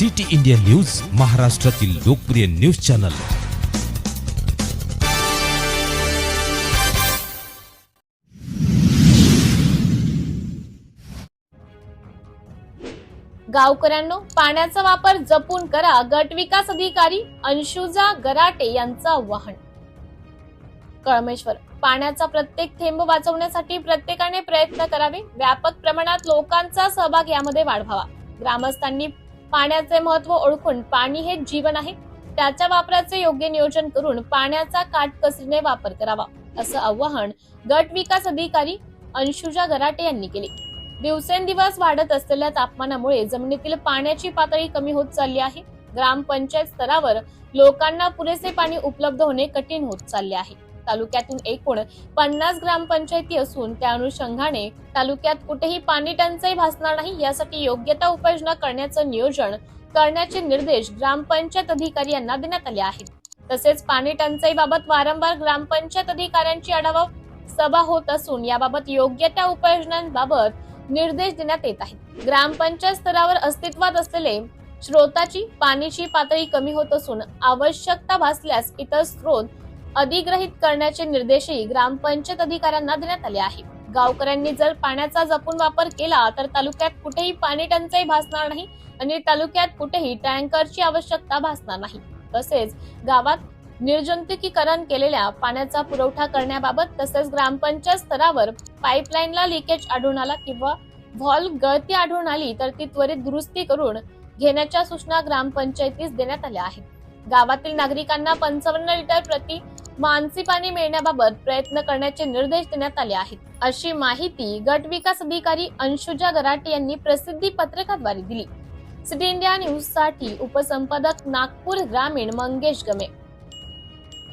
City India news महाराष्ट्रातील लोकप्रिय news channel. गावकऱ्यांनो पाण्याचा वापर जपून करा गट विकास अधिकारी अंशुजा गराटे यांचा आवाहन. कळमेश्वर पाण्याचा प्रत्येक थेंब वाचवण्यासाठी प्रत्येकाने प्रयत्न करावे व्यापक प्रमाणात लोकांचा सहभाग यामध्ये वाढवावा. ग्रामस्थांनी पाण्याचे महत्त्व ओळखून पाणी हे जीवन आहे. त्याच्या वापराचे योग्य नियोजन करून पाण्याचा काटकसरीने वापर करावा असं आवाहन गट विकास अधिकारी अंशुजा गराटे यांनी केले. दिवसेंदिवस वाढत असलेल्या तापमानामुळे जमिनीतील पाण्याची पातळी कमी होत चालली आहे. ग्रामपंचायत स्तरावर लोकांना पुरेसे पाणी उपलब्ध होणे कठीण होत चालले आहे. तालुक्यातून एकूण पन्नास ग्रामपंचायती असून त्या अनुषंगाने तालुक्यात कुठेही पाणी टंचाई भासणार नाही यासाठी योग्य त्या उपाययोजना करण्याचं नियोजन करण्याचे निर्देश ग्रामपंचायत अधिकारी यांना देण्यात आले आहेत. तसेच पाणी टंचाईबाबत वारंवार ग्रामपंचायत अधिकाऱ्यांची आढावा सभा होत असून याबाबत योग्य त्या उपाययोजनांबाबत निर्देश देण्यात येत आहेत. ग्रामपंचायत स्तरावर अस्तित्वात असलेले स्रोताची पाण्याची पातळी कमी होत असून आवश्यकता भासल्यास इतर स्रोत अधिग्रहित करण्याचे निर्देशही ग्रामपंचायत अधिकाऱ्यांना देण्यात आले आहे गावकऱ्यांनी जर पाण्याचा जपून वापर केला तर तालुक्यात कुठेही पाणी टंचाई भासणार नाही आणि तालुक्यात कुठेही टँकरची आवश्यकता भासणार नाही. तसेच गावात निर्जंतुकीकरण केलेल्या पाण्याचा पुरवठा करण्याबाबत तसेच ग्रामपंचायत स्तरावर पाईपलाईनला लिकेज आढळून आला किंवा व्हॉल्व गळती आढळून आली तर ती त्वरित दुरुस्ती करून घेण्याच्या सूचना ग्रामपंचायतीस देण्यात आल्या आहेत. गावातील नागरिकांना पंचावन्न लिटर प्रति मानसी पाणी मिळण्याबाबत प्रयत्न करण्याचे निर्देश देण्यात आले आहेत. अशी माहिती गट विकास अधिकारी अंशुजा गराटे यांनी प्रसिद्धी पत्रकाद्वारे दिली. सिटी इंडिया न्यूजसाठी उपसंपादक नागपूर ग्रामीण मंगेश गमे.